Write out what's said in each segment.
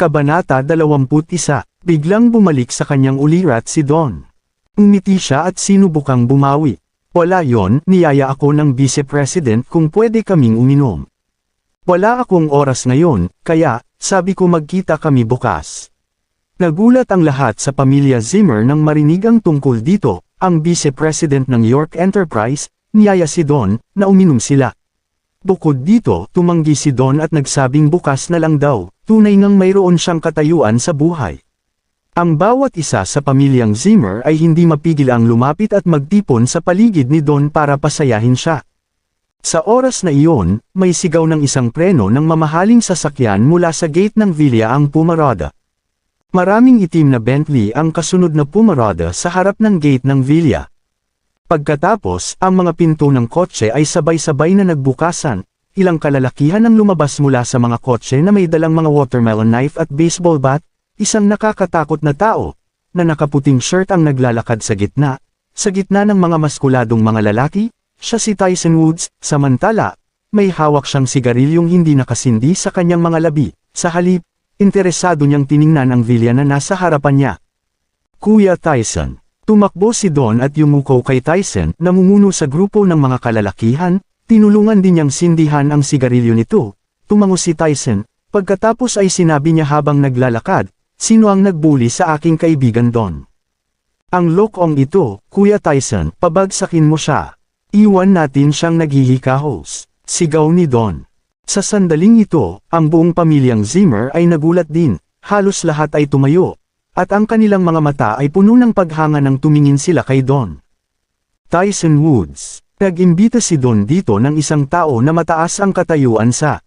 Kabanata 21, biglang bumalik sa kanyang ulirat si Don. Umiti siya at sinubukang bumawi. Wala yon, niyaya ako ng Vice President kung pwede kaming uminom. Wala akong oras ngayon, kaya, sabi ko magkita kami bukas. Nagulat ang lahat sa pamilya Zimmer nang marinig ang tungkol dito, ang Vice President ng York Enterprise, niyaya si Don, na uminom sila. Bukod dito, tumanggi si Don at nagsabing bukas na lang daw, tunay ngang mayroon siyang katayuan sa buhay. Ang bawat isa sa pamilyang Zimmer ay hindi mapigil ang lumapit at magtipon sa paligid ni Don para pasayahin siya. Sa oras na iyon, may sigaw ng isang preno ng mamahaling sasakyan mula sa gate ng villa ang pumarada. Maraming itim na Bentley ang kasunod na pumarada sa harap ng gate ng villa. Pagkatapos, ang mga pinto ng kotse ay sabay-sabay na nagbukasan, ilang kalalakihan ang lumabas mula sa mga kotse na may dalang mga watermelon knife at baseball bat, isang nakakatakot na tao, na nakaputing shirt ang naglalakad sa gitna, sa gitna ng mga maskuladong mga lalaki, siya si Tyson Woods, samantala, may hawak siyang sigarilyong hindi nakasindi sa kanyang mga labi, sa halip, interesado niyang tiningnan ang villa na nasa harapan niya. Kuya Tyson Tumakbo si Don at yumuko kay Tyson, namumuno sa grupo ng mga kalalakihan, tinulungan din niyang sindihan ang sigarilyo nito. Tumango si Tyson, pagkatapos ay sinabi niya habang naglalakad, sino ang nagbuli sa aking kaibigan Don? Ang lokong ito, Kuya Tyson, pabagsakin mo siya. Iwan natin siyang naghihikahos. Sigaw ni Don. Sa sandaling ito, ang buong pamilyang Zimmer ay nagulat din, halos lahat ay tumayo, at ang kanilang mga mata ay puno ng paghanga nang tumingin sila kay Don. Tyson Woods Nag-imbita si Don dito ng isang tao na mataas ang katayuan sa.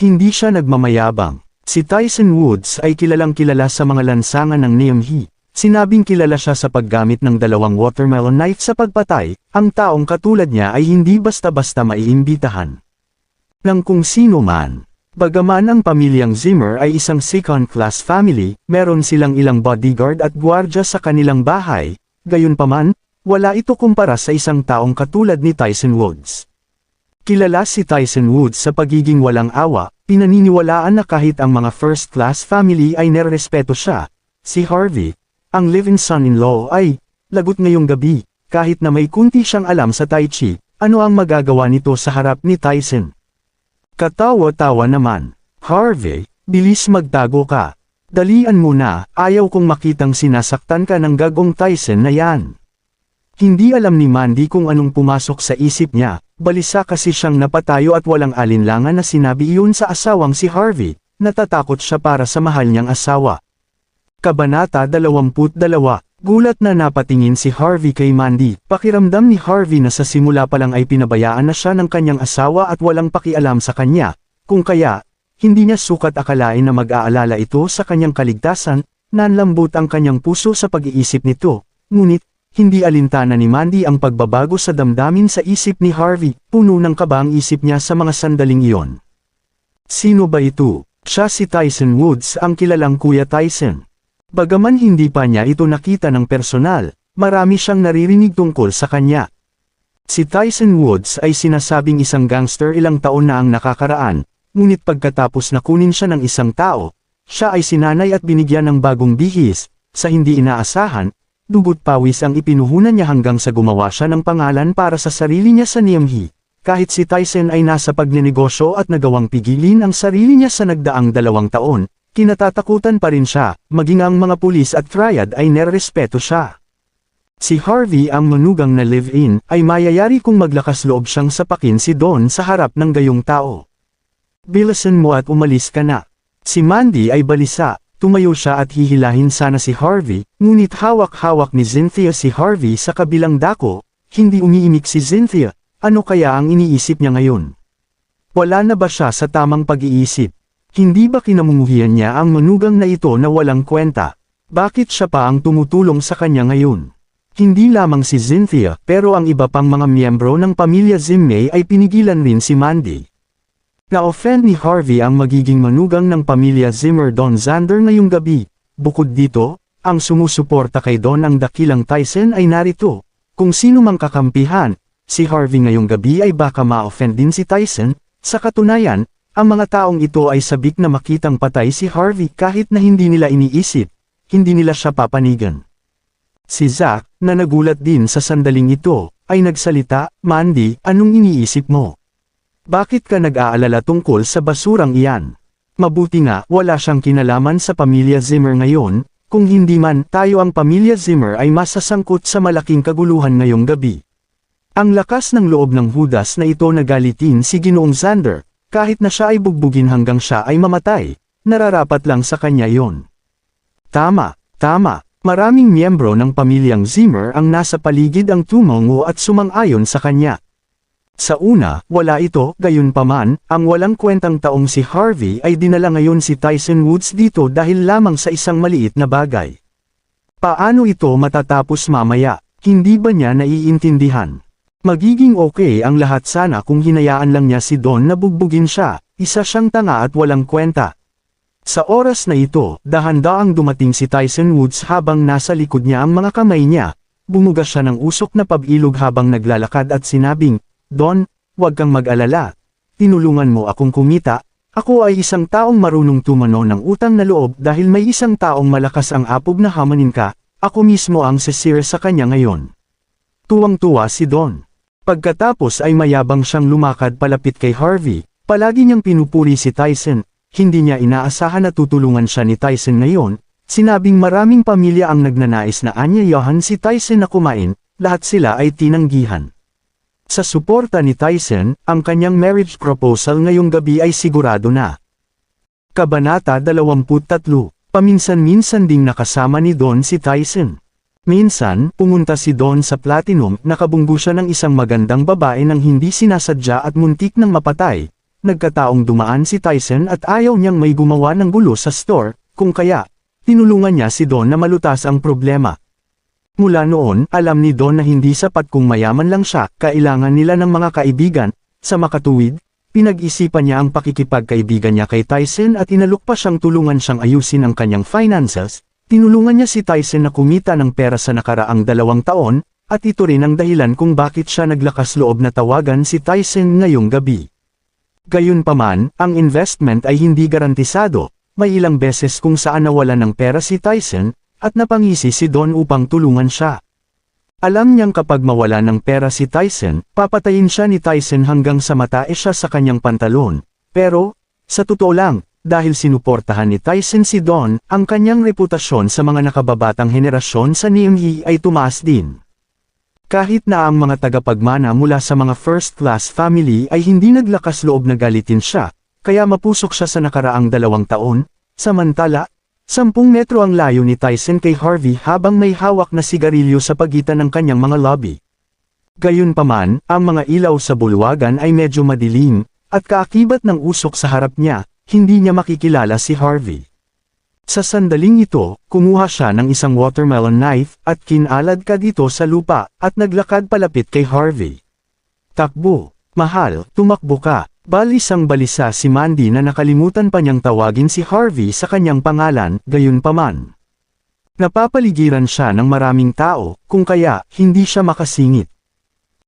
Hindi siya nagmamayabang. Si Tyson Woods ay kilalang kilala sa mga lansangan ng Neomhi. Sinabing kilala siya sa paggamit ng dalawang watermelon knife sa pagpatay, ang taong katulad niya ay hindi basta-basta maiimbitahan. Nang kung sino man. Bagaman ang pamilyang Zimmer ay isang second-class family, meron silang ilang bodyguard at gwardya sa kanilang bahay, gayunpaman, wala ito kumpara sa isang taong katulad ni Tyson Woods. Kilala si Tyson Woods sa pagiging walang awa, pinaniniwalaan na kahit ang mga first-class family ay nerespeto siya. Si Harvey, ang live-in son-in-law ay, lagot ngayong gabi, kahit na may kunti siyang alam sa Tai Chi, ano ang magagawa nito sa harap ni Tyson. Katawa-tawa naman. Harvey, bilis magtago ka. Dalian mo na, ayaw kong makitang sinasaktan ka ng gagong Tyson na yan. Hindi alam ni Mandy kung anong pumasok sa isip niya, balisa kasi siyang napatayo at walang alinlangan na sinabi iyon sa asawang si Harvey, natatakot siya para sa mahal niyang asawa. Kabanata 22 Gulat na napatingin si Harvey kay Mandy, pakiramdam ni Harvey na sa simula pa lang ay pinabayaan na siya ng kanyang asawa at walang pakialam sa kanya, kung kaya, hindi niya sukat akalain na mag-aalala ito sa kanyang kaligtasan, nanlambot ang kanyang puso sa pag-iisip nito, ngunit, hindi alintana ni Mandy ang pagbabago sa damdamin sa isip ni Harvey, puno ng kaba ang isip niya sa mga sandaling iyon. Sino ba ito? Siya si Tyson Woods ang kilalang Kuya Tyson. Bagaman hindi pa niya ito nakita ng personal, marami siyang naririnig tungkol sa kanya. Si Tyson Woods ay sinasabing isang gangster ilang taon na ang nakakaraan, ngunit pagkatapos na kunin siya ng isang tao, siya ay sinanay at binigyan ng bagong bihis, sa hindi inaasahan, dugot pawis ang ipinuhunan niya hanggang sa gumawa siya ng pangalan para sa sarili niya sa Niamhi. Kahit si Tyson ay nasa pagnenegosyo at nagawang pigilin ang sarili niya sa nagdaang dalawang taon, Kinatatakutan pa rin siya, maging ang mga pulis at triad ay nerespeto siya. Si Harvey ang manugang na live-in, ay mayayari kung maglakas loob siyang sapakin si Don sa harap ng gayong tao. Bilasan mo at umalis ka na. Si Mandy ay balisa, tumayo siya at hihilahin sana si Harvey, ngunit hawak-hawak ni Cynthia si Harvey sa kabilang dako, hindi umiimik si Cynthia, ano kaya ang iniisip niya ngayon? Wala na ba siya sa tamang pag-iisip? Hindi ba kinamumuhian niya ang manugang na ito na walang kwenta? Bakit siya pa ang tumutulong sa kanya ngayon? Hindi lamang si Cynthia, pero ang iba pang mga miyembro ng pamilya Zimney ay pinigilan rin si Mandy. Na-offend ni Harvey ang magiging manugang ng pamilya Zimmer Don Zander ngayong gabi. Bukod dito, ang sumusuporta kay Don ang dakilang Tyson ay narito. Kung sino mang kakampihan, si Harvey ngayong gabi ay baka ma-offend din si Tyson, sa katunayan, ang mga taong ito ay sabik na makitang patay si Harvey kahit na hindi nila iniisip, hindi nila siya papanigan. Si Zack, na nagulat din sa sandaling ito, ay nagsalita, Mandy, anong iniisip mo? Bakit ka nag-aalala tungkol sa basurang iyan? Mabuti nga, wala siyang kinalaman sa pamilya Zimmer ngayon, kung hindi man, tayo ang pamilya Zimmer ay masasangkot sa malaking kaguluhan ngayong gabi. Ang lakas ng loob ng Judas na ito nagalitin si Ginoong Xander, kahit na siya ay bugbugin hanggang siya ay mamatay, nararapat lang sa kanya yon. Tama, tama, maraming miyembro ng pamilyang Zimmer ang nasa paligid ang tumongo at sumang-ayon sa kanya. Sa una, wala ito, gayunpaman, ang walang kwentang taong si Harvey ay dinala ngayon si Tyson Woods dito dahil lamang sa isang maliit na bagay. Paano ito matatapos mamaya, hindi ba niya naiintindihan? Magiging okay ang lahat sana kung hinayaan lang niya si Don na bugbugin siya, isa siyang tanga at walang kwenta. Sa oras na ito, dahan-daang dumating si Tyson Woods habang nasa likod niya ang mga kamay niya, bumuga siya ng usok na pabilog habang naglalakad at sinabing, Don, huwag kang mag-alala. Tinulungan mo akong kumita, ako ay isang taong marunong tumano ng utang na loob dahil may isang taong malakas ang apog na hamanin ka, ako mismo ang sisir sa kanya ngayon. Tuwang-tuwa si Don. Pagkatapos ay mayabang siyang lumakad palapit kay Harvey, palagi niyang pinupuri si Tyson, hindi niya inaasahan na tutulungan siya ni Tyson ngayon, sinabing maraming pamilya ang nagnanais na anyayahan si Tyson na kumain, lahat sila ay tinanggihan. Sa suporta ni Tyson, ang kanyang marriage proposal ngayong gabi ay sigurado na. Kabanata 23, paminsan-minsan ding nakasama ni Don si Tyson. Minsan, pumunta si Don sa Platinum, nakabunggo siya ng isang magandang babae nang hindi sinasadya at muntik ng mapatay. Nagkataong dumaan si Tyson at ayaw niyang may gumawa ng gulo sa store, kung kaya, tinulungan niya si Don na malutas ang problema. Mula noon, alam ni Don na hindi sapat kung mayaman lang siya, kailangan nila ng mga kaibigan, sa makatuwid, pinag-isipan niya ang pakikipagkaibigan niya kay Tyson at inalok pa siyang tulungan siyang ayusin ang kanyang finances, tinulungan niya si Tyson na kumita ng pera sa nakaraang dalawang taon, at ito rin ang dahilan kung bakit siya naglakas loob na tawagan si Tyson ngayong gabi. Gayunpaman, ang investment ay hindi garantisado, may ilang beses kung saan nawala ng pera si Tyson, at napangisi si Don upang tulungan siya. Alam niyang kapag mawala ng pera si Tyson, papatayin siya ni Tyson hanggang sa matae siya sa kanyang pantalon. Pero, sa totoo lang, dahil sinuportahan ni Tyson si Don, ang kanyang reputasyon sa mga nakababatang henerasyon sa NME ay tumaas din. Kahit na ang mga tagapagmana mula sa mga first-class family ay hindi naglakas loob na galitin siya, kaya mapusok siya sa nakaraang dalawang taon, samantala, Sampung metro ang layo ni Tyson kay Harvey habang may hawak na sigarilyo sa pagitan ng kanyang mga lobby. Gayunpaman, ang mga ilaw sa bulwagan ay medyo madilim, at kaakibat ng usok sa harap niya, hindi niya makikilala si Harvey. Sa sandaling ito, kumuha siya ng isang watermelon knife at kinalad ka dito sa lupa at naglakad palapit kay Harvey. Takbo, mahal, tumakbo ka, Balisang balisa si Mandy na nakalimutan pa niyang tawagin si Harvey sa kanyang pangalan, gayunpaman. Napapaligiran siya ng maraming tao, kung kaya, hindi siya makasingit.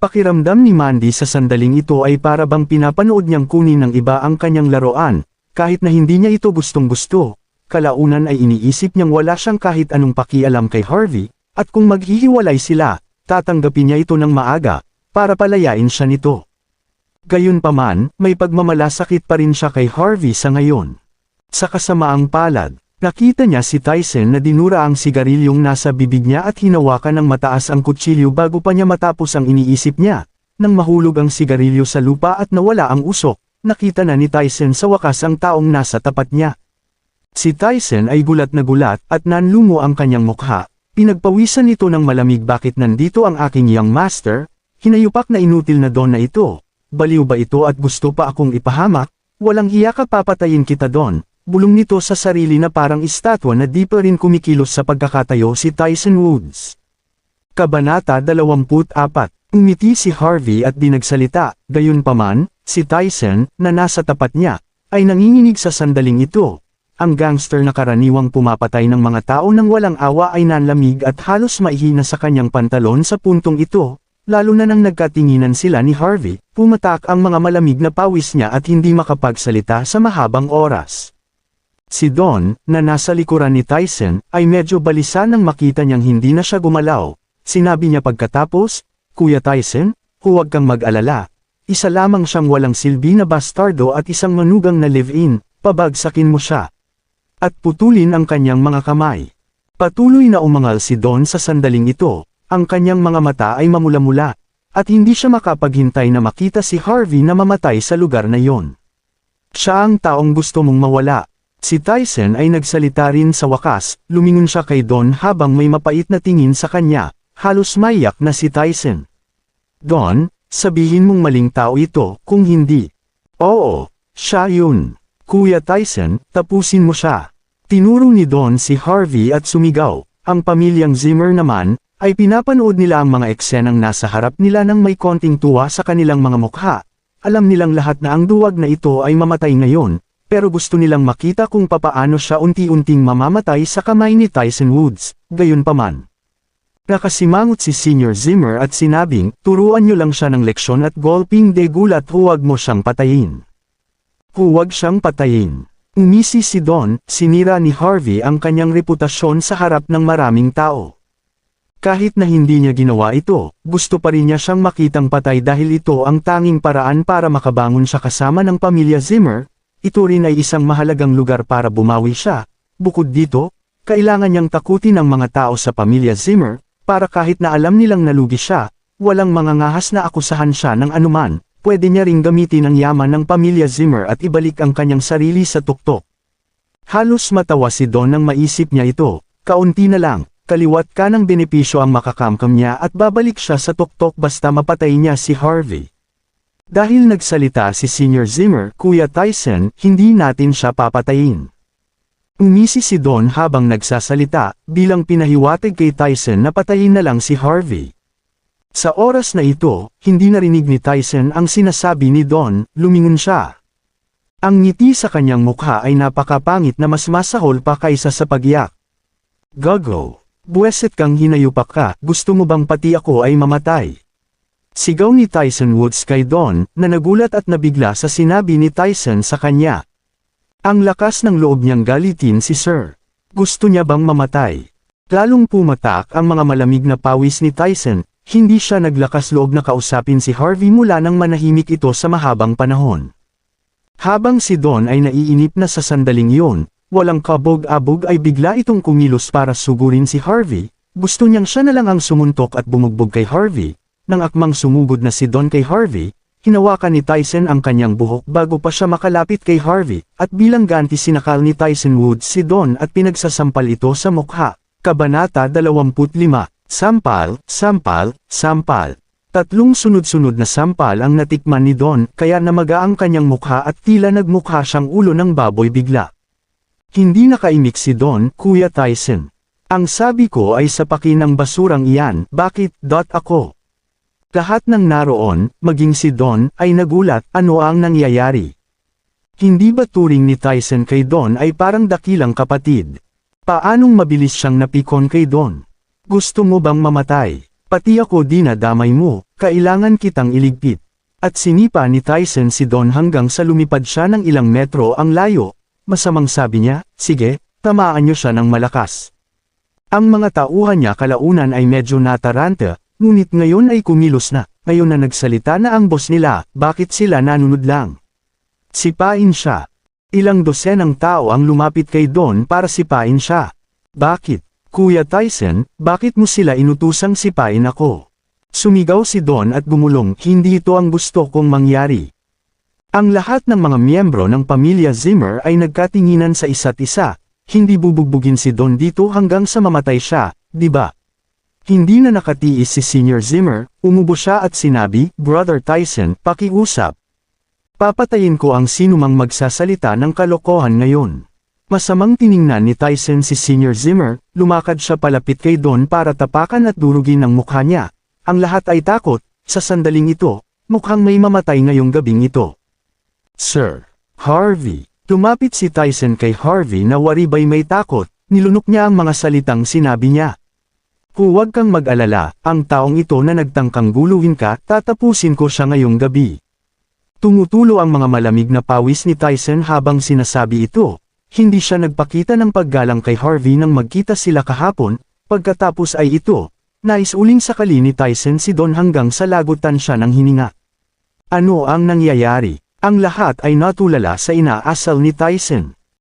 Pakiramdam ni Mandy sa sandaling ito ay para bang pinapanood niyang kunin ng iba ang kanyang laruan, kahit na hindi niya ito gustong gusto. Kalaunan ay iniisip niyang wala siyang kahit anong pakialam kay Harvey, at kung maghihiwalay sila, tatanggapin niya ito ng maaga, para palayain siya nito. Gayunpaman, may pagmamalasakit pa rin siya kay Harvey sa ngayon. Sa kasamaang palad, nakita niya si Tyson na dinura ang sigarilyong nasa bibig niya at hinawakan ng mataas ang kutsilyo bago pa niya matapos ang iniisip niya. Nang mahulog ang sigarilyo sa lupa at nawala ang usok, nakita na ni Tyson sa wakas ang taong nasa tapat niya. Si Tyson ay gulat na gulat at nanlungo ang kanyang mukha, pinagpawisan ito ng malamig bakit nandito ang aking young master, hinayupak na inutil na doon na ito, baliw ba ito at gusto pa akong ipahamak, walang hiya ka papatayin kita doon, bulong nito sa sarili na parang estatwa na di pa rin kumikilos sa pagkakatayo si Tyson Woods. Kabanata 24 Umiti si Harvey at di nagsalita, gayunpaman, si Tyson, na nasa tapat niya, ay nanginginig sa sandaling ito. Ang gangster na karaniwang pumapatay ng mga tao nang walang awa ay nanlamig at halos maihina sa kanyang pantalon sa puntong ito, lalo na nang nagkatinginan sila ni Harvey, pumatak ang mga malamig na pawis niya at hindi makapagsalita sa mahabang oras. Si Don, na nasa likuran ni Tyson, ay medyo balisa nang makita niyang hindi na siya gumalaw. Sinabi niya pagkatapos, Kuya Tyson, huwag kang mag-alala. Isa lamang siyang walang silbi na bastardo at isang manugang na live-in, pabagsakin mo siya. At putulin ang kanyang mga kamay. Patuloy na umangal si Don sa sandaling ito, ang kanyang mga mata ay mamula-mula, at hindi siya makapaghintay na makita si Harvey na mamatay sa lugar na yon. Siya ang taong gusto mong mawala. Si Tyson ay nagsalita rin sa wakas, lumingon siya kay Don habang may mapait na tingin sa kanya, halos maiyak na si Tyson. Don, sabihin mong maling tao ito, kung hindi. Oo, siya yun. Kuya Tyson, tapusin mo siya. Tinuro ni Don si Harvey at sumigaw. Ang pamilyang Zimmer naman, ay pinapanood nila ang mga eksenang nasa harap nila nang may konting tuwa sa kanilang mga mukha. Alam nilang lahat na ang duwag na ito ay mamatay ngayon, pero gusto nilang makita kung papaano siya unti-unting mamamatay sa kamay ni Tyson Woods, gayunpaman. Nakasimangot si Senior Zimmer at sinabing, turuan niyo lang siya ng leksyon at golping de gulat huwag mo siyang patayin. Huwag siyang patayin. Umisi si Don, sinira ni Harvey ang kanyang reputasyon sa harap ng maraming tao. Kahit na hindi niya ginawa ito, gusto pa rin niya siyang makitang patay dahil ito ang tanging paraan para makabangon siya kasama ng pamilya Zimmer, ito rin ay isang mahalagang lugar para bumawi siya. Bukod dito, kailangan niyang takutin ang mga tao sa pamilya Zimmer, para kahit na alam nilang nalugi siya, walang mga ngahas na akusahan siya ng anuman, pwede niya ring gamitin ang yaman ng pamilya Zimmer at ibalik ang kanyang sarili sa tuktok. Halos matawa si Don nang maisip niya ito, kaunti na lang, kaliwat ka ng benepisyo ang makakamkam niya at babalik siya sa tuktok basta mapatay niya si Harvey. Dahil nagsalita si Senior Zimmer, Kuya Tyson, hindi natin siya papatayin. Umisi si Don habang nagsasalita, bilang pinahiwatig kay Tyson na patayin na lang si Harvey. Sa oras na ito, hindi narinig ni Tyson ang sinasabi ni Don, lumingon siya. Ang ngiti sa kanyang mukha ay napakapangit na mas masahol pa kaysa sa pagyak. Gago, buweset kang hinayupak ka, gusto mo bang pati ako ay mamatay? Sigaw ni Tyson Woods kay Don, na nagulat at nabigla sa sinabi ni Tyson sa kanya. Ang lakas ng loob niyang galitin si Sir. Gusto niya bang mamatay? Lalong pumatak ang mga malamig na pawis ni Tyson, hindi siya naglakas loob na kausapin si Harvey mula nang manahimik ito sa mahabang panahon. Habang si Don ay naiinip na sa sandaling iyon, walang kabog-abog ay bigla itong kumilos para sugurin si Harvey, gusto niyang siya na lang ang sumuntok at bumugbog kay Harvey, nang akmang sumugod na si Don kay Harvey, hinawakan ni Tyson ang kanyang buhok bago pa siya makalapit kay Harvey, at bilang ganti sinakal ni Tyson Woods si Don at pinagsasampal ito sa mukha. Kabanata 25 Sampal, sampal, sampal. Tatlong sunod-sunod na sampal ang natikman ni Don kaya namaga ang kanyang mukha at tila nagmukha siyang ulo ng baboy bigla. Hindi nakaimik si Don, Kuya Tyson. Ang sabi ko ay sa pakinang basurang iyan, bakit, dot ako. Lahat ng naroon, maging si Don, ay nagulat, ano ang nangyayari. Hindi ba turing ni Tyson kay Don ay parang dakilang kapatid? Paanong mabilis siyang napikon kay Don? Gusto mo bang mamatay? Pati ako dinadamay mo, kailangan kitang iligpit. At sinipa ni Tyson si Don hanggang sa lumipad siya ng ilang metro ang layo. Masamang sabi niya, sige, tamaan niyo siya ng malakas. Ang mga tauhan niya kalaunan ay medyo nataranta, ngunit ngayon ay kumilos na. Ngayon na nagsalita na ang boss nila, bakit sila nanunod lang? Sipain siya. Ilang dosenang tao ang lumapit kay Don para sipain siya. Bakit? Kuya Tyson, bakit mo sila inutusang sipain ako? Sumigaw si Don at gumulong, hindi ito ang gusto kong mangyari. Ang lahat ng mga miyembro ng pamilya Zimmer ay nagkatinginan sa isa't isa, hindi bubugbugin si Don dito hanggang sa mamatay siya, di ba? Hindi na nakatiis si Senior Zimmer, umubo siya at sinabi, Brother Tyson, pakiusap. Papatayin ko ang sinumang magsasalita ng kalokohan ngayon. Masamang tiningnan ni Tyson si Senior Zimmer, lumakad siya palapit kay Don para tapakan at durugin ang mukha niya. Ang lahat ay takot, sa sandaling ito, mukhang may mamatay ngayong gabing ito. Sir, Harvey, lumapit si Tyson kay Harvey na waribay may takot, nilunok niya ang mga salitang sinabi niya. Huwag kang mag-alala, ang taong ito na nagtangkang guluhin ka, tatapusin ko siya ngayong gabi. Tumutulo ang mga malamig na pawis ni Tyson habang sinasabi ito. Hindi siya nagpakita ng paggalang kay Harvey nang magkita sila kahapon, pagkatapos ay ito. Nais uling sakali ni Tyson si Don hanggang sa lagutan siya ng hininga. Ano ang nangyayari? Ang lahat ay natulala sa inaasal ni Tyson.